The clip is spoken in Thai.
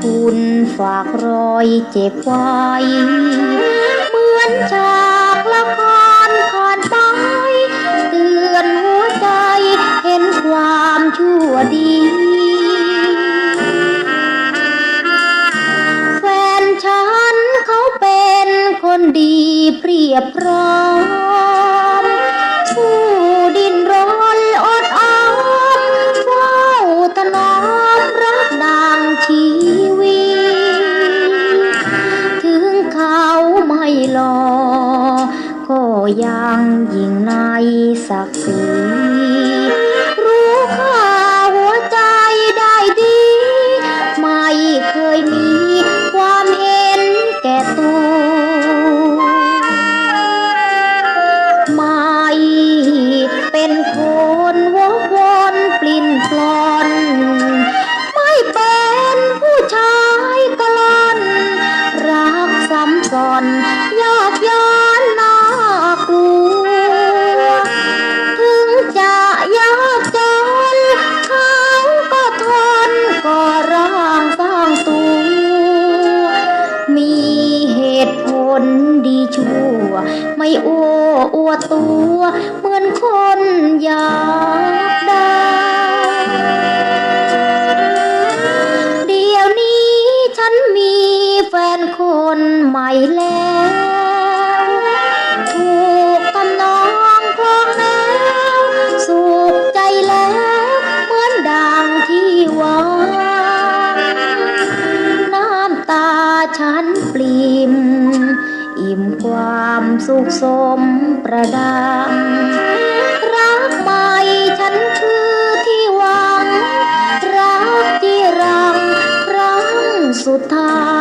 คุณฝากรอยเจ็บไว้ เหมือนฉากละครผ่านไป เตือนหัวใจเห็นความชั่วดีแฟนฉันเขาเป็นคนดีเปรียบพร้อม ลอ ก็ยังยิ่งในศักดิ์ศรี คนดีชั่ว ไม่อ้วอวดตัว เหมือนคนอยากได้เดี๋ยวนี้ฉันมีแฟนคนใหม่แล้ว สุขสมประดัง รักใหม่ฉันคือที่หวัง รักที่รังรังสุดท้าย